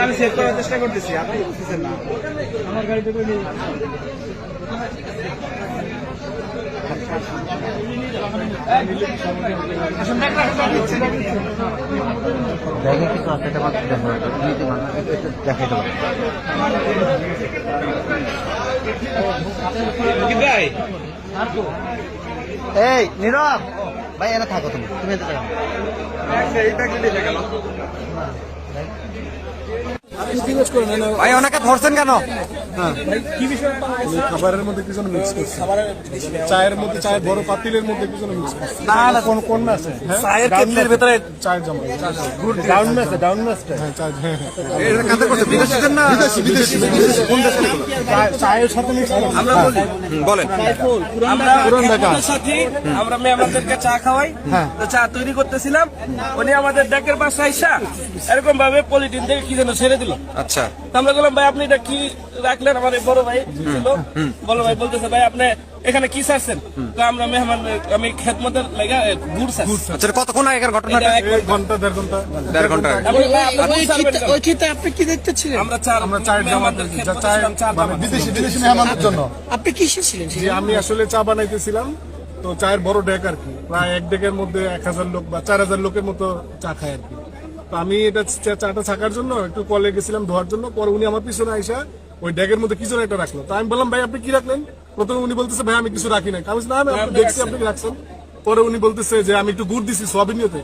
আমি সেভ করার চেষ্টা করতেছি আপনি বুঝতেছেন না। আমার গাড়িতে করে নিয়ে ব্যাগে কিছু এটা মাত্র দেখো। নিতে মাত্র দেখাই দেবো ভাই। এই নীরব! ভাই এনে থাকো তুমি তুমি এতে থাকো। ভাই ওনাকে ধরছেন কেন? খাবারের মধ্যে কি যেন মিক্স করছে? চায়ের মধ্যে চায়ের বড় পাতিলের মধ্যে কি যেন মিক্স করছে? না না। কোন কোন আছে? চায়ের কেটলির ভেতরে চায়ের জমা ডাউন ডাউন হ্যাঁ চায়ের হ্যাঁ হ্যাঁ। এটা কাঁদে করছে বিদেশিদের না? বিদেশি বিদেশি বিদেশি। কোন দেশে চায়ের সাথে মিক্স আমরা বলি বলেন। আমরা পুরান ঢাকা। সাথে আমরা মেহমানদেরকে চা খাওয়াই। হ্যাঁ। তো চা তৈরি করতেছিলাম। উনি আমাদের ডেকের পাশে আইসা এরকম ভাবে পলিটিন থেকে কি যেন ছেড়ে দিল। আচ্ছা। আমরা বললাম ভাই আপনি এটা কি রাখলেন? আমার বড় ভাই ছিল। বড় ভাই বলতেছে ভাই আপনি এখানে কি চাচ্ছেন তো আমরা মেহমান আমি খেদমতের লাগা গুড় আচ্ছা কতক্ষণ আগের ঘটনাটা? এক- ঘণ্টা। দেড় ঘণ্টা। দেড় ঘণ্টা? ওই আপনি কি দেখতে ছিলেন আমরা চার আমরা চায়ের চায়ের মানে বিদেশি বিদেশি মেহমানের জন্য। আপনি কিসে ছিলেন আমি আসলে চা বানাইতেছিলাম তো চায়ের বড় ডেক আর কি। প্রায় এক ডেকের মধ্যে এক হাজার লোক বা চার হাজার লোকের মতো চা খায় আর কি। তো আমি এটা চাটা থাকার জন্য একটু কলে গেছিলাম ধোয়ার জন্য পরে উনি আমার পিছনে আইসা ওই ডেকের মধ্যে কিছু না একটা রাখল। তো আমি বললাম ভাই আপনি কি রাখলেন? প্রথমে উনি বলতেছে ভাই আমি কিছু রাখি না আমি না আমি আপনি দেখছি আপনি কি রাখছেন। পরে উনি বলতেছে যে আমি একটু গুড় দিছি সোয়াবিন নিয়েতে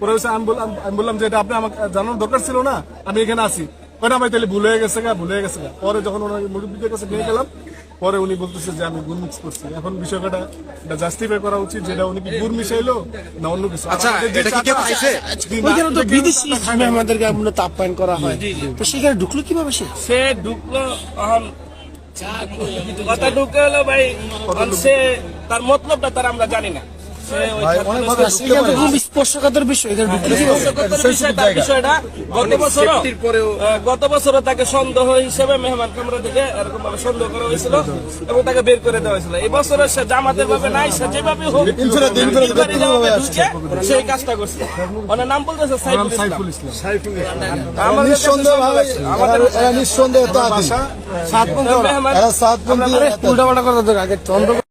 পরে হচ্ছে আমি বললাম আমি বললাম যে এটা আপনি আমাকে জানানোর দরকার ছিল না আমি এখানে আসি ওটা ভাই তাহলে ভুলে গেছে গা ভুলে গেছে গা। পরে যখন ওনার মুরব্বীদের কাছে নিয়ে গেলাম পরে উনি বলতেছে যে আমি গুড় মিক্স করছি। এখন বিষয়টা এটা জাস্টিফাই করা উচিত যেটা উনি কি গুড় মিশাইলো না অন্য কিছু? আচ্ছা এটা কি কেউ পাইছে ওইখানে তো বিদেশি মেহমানদেরকে আমরা তাপমান করা হয়। তো সেখানে ঢুকলো কীভাবে সে? সে ঢুকলো কথা ঢুকে হলো ভাই সে তার মতলবটা তার আমরা জানি না। গত বছরও গত বছরও তাকে সন্দেহ হিসেবে মেহমান কামরা থেকে এরকম ভাবে সন্দেহ করা হয়েছিল এবং তাকে বের করে দেওয়া হয়েছিল। এই বছর সে জামাতের ভাবে নাই সে যেভাবে হোক সেই কাজটা করছে। ওনার নাম বলতেছে সাইফুল ইসলাম। সাইফুল ইসলাম। আমাদের কাছে আমাদের নিঃসন্দেহে সাত করা দরকার আগে তন্ত্র